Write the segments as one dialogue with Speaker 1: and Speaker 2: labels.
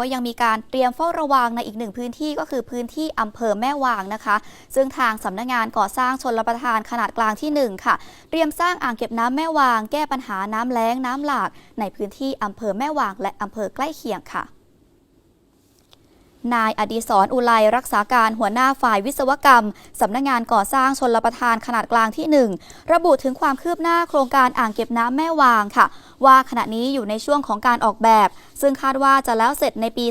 Speaker 1: ก็ยังมีการเตรียมเฝ้าระวังในอีกหนึ่งพื้นที่ก็คือพื้นที่อำเภอแม่วางนะคะ ซึ่งทางสำนักงานก่อสร้างชนรประทานขนาดกลางที่ 1 ค่ะ เตรียมสร้างอ่างเก็บน้ำแม่วาง แก้ปัญหาน้ำแล้งน้ำหลาก ในพื้นที่อำเภอแม่วาง และอำเภอใกล้เคียงค่ะ นายอดีศรอุไลรักษาการหัวหน้าฝ่ายวิศวกรรม สำนักงานก่อสร้างชนรประทานขนาดกลางที่ 1 ระบุถึงความคืบหน้าโครงการอ่างเก็บน้ำแม่วางค่ะ ว่าขณะนี้อยู่ในช่วงของการออกแบบ ซึ่งคาดว่าจะแล้วเสร็จในปี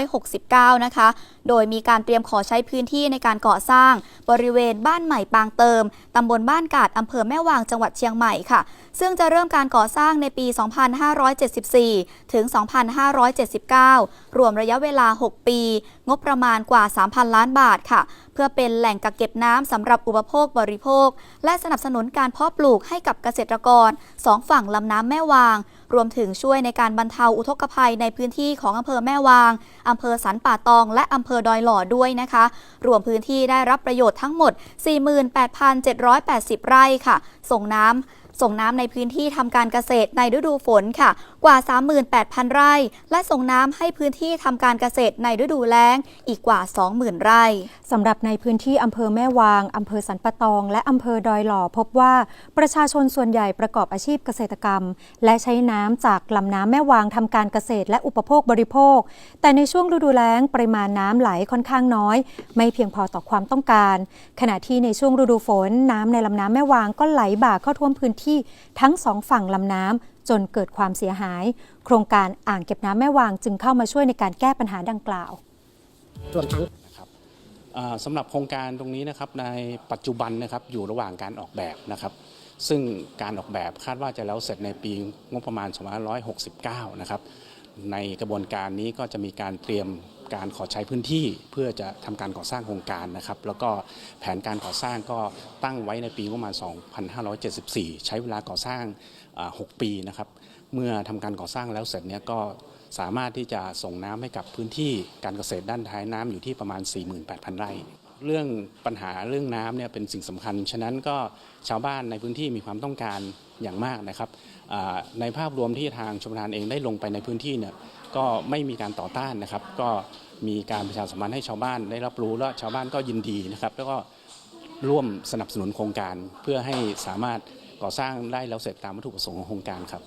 Speaker 1: 2569 นะคะ โดยมีการเตรียมขอใช้พื้นที่ในการก่อสร้างบริเวณบ้านใหม่ปางเติม ตำบลบ้านกาดอำเภอแม่วางจังหวัดเชียงใหม่ค่ะ ซึ่งจะเริ่มการก่อสร้างในปี 2574 ถึง 2579 รวมระยะเวลา 6 ปี งบประมาณกว่า 3,000 ล้านบาทค่ะเพื่อเป็นแหล่งกักเก็บน้ำสำหรับอุปโภคบริโภค และสนับสนุนการเพาะปลูกให้กับเกษตรกรสองฝั่งลำน้ำแม่วาง รวมถึงช่วยในการบรรเทาอุทกภัยในพื้นที่ของอำเภอแม่วางอำเภอสันป่าตองและอำเภอดอยหล่อด้วยนะคะ รวมพื้นที่ได้รับประโยชน์ทั้งหมด 48,780 ไร่ค่ะ ส่งน้ำ ส่งน้ำในพื้นที่ทำการเกษตรในฤดูฝนค่ะ กว่า 38,000 ไร่ และส่งน้ำให้พื้นที่ทำการเกษตรในฤดูแล้งอีกกว่า 20,000 ไร่
Speaker 2: สำหรับในพื้นที่อำเภอแม่วางอำเภอสันปะตอง และอำเภอดอยหล่อพบว่าประชาชนส่วนใหญ่ประกอบอาชีพเกษตรกรรม และใช้น้ำจากลำน้ำแม่วางทำการเกษตรและอุปโภคบริโภค แต่ในช่วงฤดูแล้งปริมาณน้ำไหลค่อนข้างน้อย ไม่เพียงพอต่อความต้องการ ขณะที่ในช่วงฤดูฝนน้ำในลำน้ำแม่วางก็ไหลบ่าเข้าท่วมพื้นที่ทั้งสองฝั่งลำน้ำจนเกิดความเสียหาย โครงการอ่างเก็บน้ำแม่วางจึงเข้ามาช่วยในการแก้ปัญหาดังกล่าว
Speaker 3: รวมทั้ง
Speaker 4: นะครับสำหรับโครงการตรงนี้นะครับในปัจจุบันนะครับอยู่ระหว่างการออกแบบนะครับ ซึ่งการออกแบบคาดว่าจะแล้วเสร็จในปีงบประมาณ 2569 นะครับในกระบวนการนี้ก็จะมีการเตรียม การขอใช้พื้นที่เพื่อจะทำการก่อสร้างโครงการนะครับ แล้วก็แผนการก่อสร้างก็ตั้งไว้ในปีงบประมาณ 2574 ใช้เวลาก่อสร้าง 6 ปีนะครับ เมื่อทำการก่อสร้างแล้วเสร็จเนี้ยก็สามารถที่จะส่งน้ำให้กับพื้นที่การเกษตรด้านท้ายน้ำอยู่ที่ประมาณ 48,000 ไร่ เรื่องปัญหาเรื่องน้ำเนี่ยเป็นสิ่งสำคัญ ฉะนั้นก็ชาวบ้านในพื้นที่มีความต้องการอย่างมากนะครับ ในภาพรวมที่ทางชมทานเองได้ลงไปในพื้นที่เนี่ยก็ไม่มีการต่อต้านนะครับ ก็มีการประชาสัมพันธ์ให้ชาวบ้านได้รับรู้แล้วชาวบ้านก็ยินดีนะครับ แล้วก็ร่วมสนับสนุนโครงการเพื่อให้สามารถก่อสร้างได้แล้วเสร็จตามวัตถุประสงค์ของโครงการครับ